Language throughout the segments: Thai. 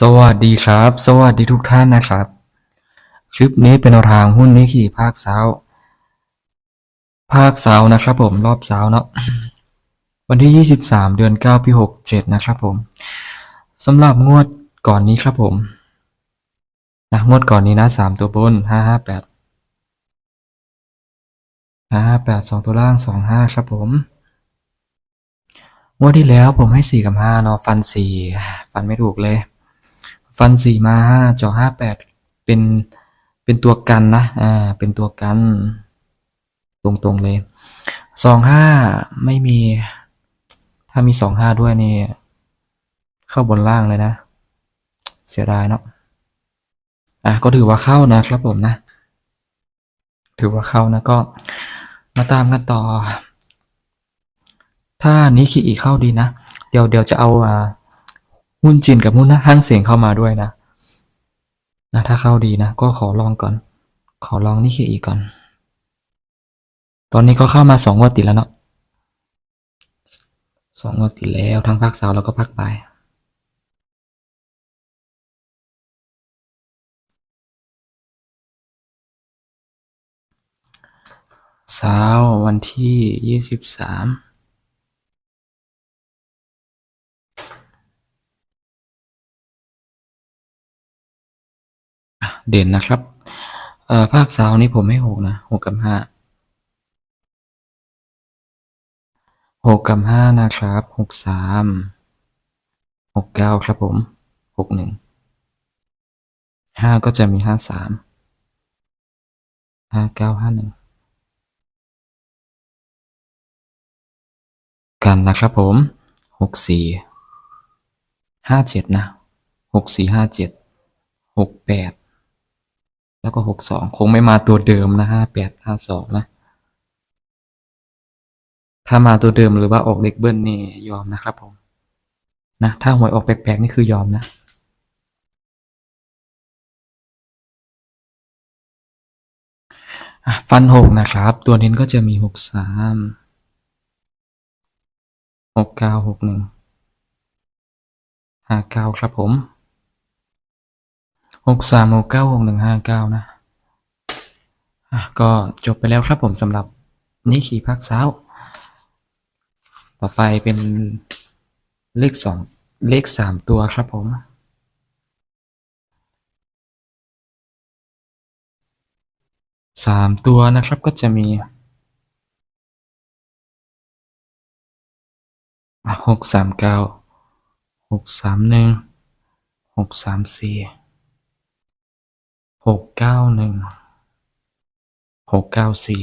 สวัสดีครับ สวัสดีทุกท่านนะครับ คลิปนี้เป็นแนวทางหุ้นนิขี่ภาคเช้า ภาคเช้านะครับผมรอบเช้าเนาะวันที่ 23 เดือน 9 ปี 67 นะครับผมสำหรับงวดก่อนนี้ครับผมนะงวดก่อนนี้นะ 3 ตัวบน 558 558 2 ตัวล่าง 25 ครับผมงวดที่แล้วผมให้สี่กับห้าเนาะฟันสี่ฟันไม่ถูกเลย ฟันสี่มาห้าจอห้าแปดเป็นเป็นตัวกันนะ อ่า เป็นตัวกัน ตรงๆเลยสองห้าไม่มี ถ้ามีสองห้าด้วยนี่ เข้าบนล่างเลยนะ เสียดายเนาะ อะ ก็ถือว่าเข้านะครับผมนะ ถือว่าเข้านะก็มาตามกันต่อ ถ้านี้คีอีเข้าดีนะ เดี๋ยวเดี๋ยวจะเอาอ่า หุ้นจีนกับหุ้นห้างเสียงเข้ามาด้วยนะนะถ้าเข้าดีนะ ก็ขอลองก่อน ขอลองนี่คีอีก่อน ตอนนี้ก็เข้ามาสองงวดติดแล้วเนาะสองงวดติดแล้วทั้งภาคเสาร์แล้วก็ภาคบ่ายเช้าวันที่ยี่สิบสาม เด่นนะครับ เอ่อภาคเสาร์นี้ผมให้หกนะหกกับห้าหกกับห้านะครับหกสามหกเก้าครับผมหกหนึ่งห้าก็จะมีห้าสามห้าเก้าห้าหนึ่งกันนะครับผมหกสี่ห้าเจ็ดนะหกสี่ห้าเจ็ดหกแปด แล้วก็หกสองคงไม่มาตัวเดิมนะห้าแปดห้าสองนะ ถ้ามาตัวเดิมหรือว่าออกเล็กเบิ้ลนี่ยอมนะครับผม นะ ถ้าหวยออกแปลกๆ นี่คือยอมนะฟันหกนะครับ ตัวเน้นก็จะมีหกสามหกเก้าหกหนึ่งห้าเก้าครับผม หกสามหกเก้าหกหนึ่งห้าเก้านะอะก็จบไปแล้วครับผมสำหรับนิขี่ภาคเช้า ต่อไปเป็นเลขสองเลขสามตัวครับผม สามตัวนะครับก็จะมีหกสามเก้าหกสามหนึ่งหกสามสี่ หกเก้าหนึ่งหกเก้าสี่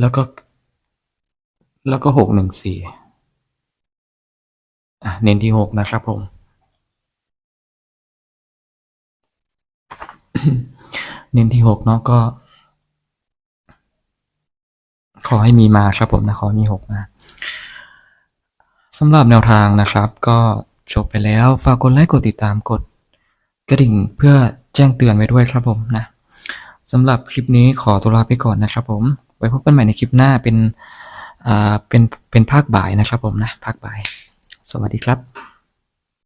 แล้วก็ แล้วก็หกหนึ่งสี่อะเน้นที่หกนะครับผม เน้นที่หกเนาะก็ ขอให้มีมาครับผมนะ ขอมีหกมาสำหรับแนวทางนะครับ ก็จบไปแล้ว ฝากกดไลค์กดติดตามกด กระดิ่งเพื่อแจ้งเตือนไว้ด้วยครับผมนะสำหรับคลิปนี้ขอตัวลาไปก่อนนะครับผม ไว้พบกันใหม่ในคลิปหน้าเป็นอ่าเป็นเป็นภาคบ่ายนะครับผมนะภาคบ่าย สวัสดีครับ